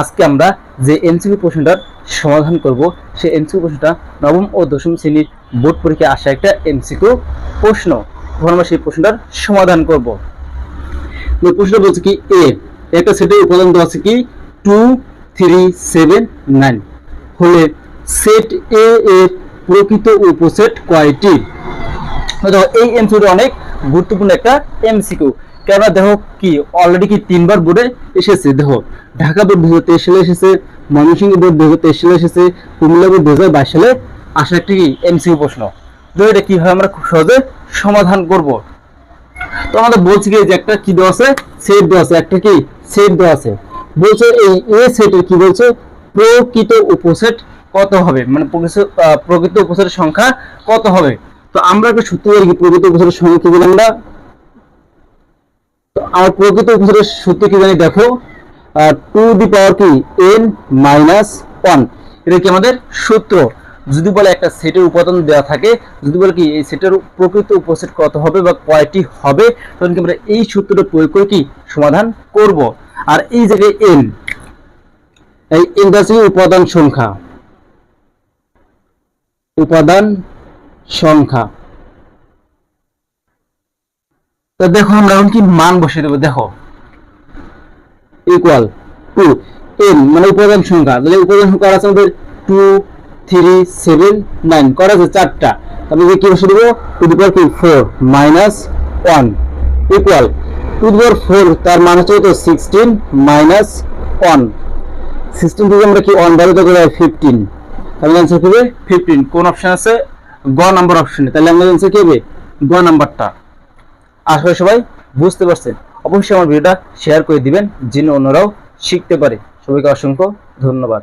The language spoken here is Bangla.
আজকে আমরা যে এমসিকিউ প্রশ্নটার সমাধান করব, সেই এমসিকিউ প্রশ্নটা নবম ও দশম শ্রেণির বোর্ড পরীক্ষায় আসা একটা এমসিকিউ প্রশ্ন। তখন আমরা সেই প্রশ্নটার সমাধান করব। তো প্রশ্ন বলছে কি এ একটা সেটের উপাদান দেওয়া আছে কি? টু থ্রি সেভেন নাইন হলে সেট এ এর প্রকৃত উপসেট কয়টি? এই এমসিকিউ অনেক গুরুত্বপূর্ণ একটা এমসিকিউ। কেননা দেখো কি অলরেডি কি তিনবার বোর্ডে এসেছে, দেখো। ঢাকা বোর্ড দু হাজার তেইশ সালে এসেছে, ময়মনসিংহ বোর্ড দু হাজার তেইশ সালে এসেছে, কুমিল্লা বোর্ড দু হাজার বাইশ সালে। আসা একটি এমসিকিউ প্রশ্ন। তো এটা কীভাবে আমরা খুব সহজে সমাধান করব। তো আমাদের বলছি কি, যে একটা কি দেওয়া আছে? সেট দেওয়া আছে। একটা কি? সেট দেওয়া আছে। বলছে এই এ সেটের কি বলছে? প্রকৃত উপসেট কত হবে? মানে প্রকৃত- উপসেটের সংখ্যা কত হবে? তো আমরা একটা সূত্র কি প্রকৃত উপসেটের সংখ্যা কি বলি আমরা? আর প্রকৃত উপসেটের সূত্র কি জানি দেখো টু দি পাওয়ার কি এন মাইনাস ওয়ান এটা কি আমাদের সূত্র? যদি বলে একটা সেটের উপাদান দেওয়া থাকে, যদি বলে কি এই সেটের প্রকৃত উপসেট কত হবে বা কয়টি হবে তখন কি আমরা এই সূত্রটা প্রয়োগ করে কি সমাধান করব? আর এই জায়গায় এন এই এন উপাদান সংখ্যা। উপাদান সংখ্যা। তো দেখো আমরা কি মান বসিয়ে দেবো? দেখো। ইকুয়াল টু এন মানে উপাদান সংখ্যা। তাহলে উপাদান সংখ্যা আছে আমাদের টু থ্রি সেভেন নাইন করা আছে চারটা। তাহলে কি বসে দেবো? টু দি কি four minus one. Equal to the power four, তার মান হচ্ছে তো সিক্সটিন মাইনাস ওয়ান। সিক্সটিন থেকে আমরা কি ওয়ান বারোতে করে ফিফটিন তাহলে অ্যান্সার হবে? ফিফটিন কোন অপশন আছে? গ নাম্বার অপশনে তাহলে আমাদের অ্যান্সার কি হবে? গ নাম্বারটা করি সবাই বুঝতে পারছেন। অবশ্যই আমার ভিডিওটা শেয়ার করে দিবেন, যিনি অন্যরাও শিখতে পারে। সবাইকে অসংখ্য ধন্যবাদ।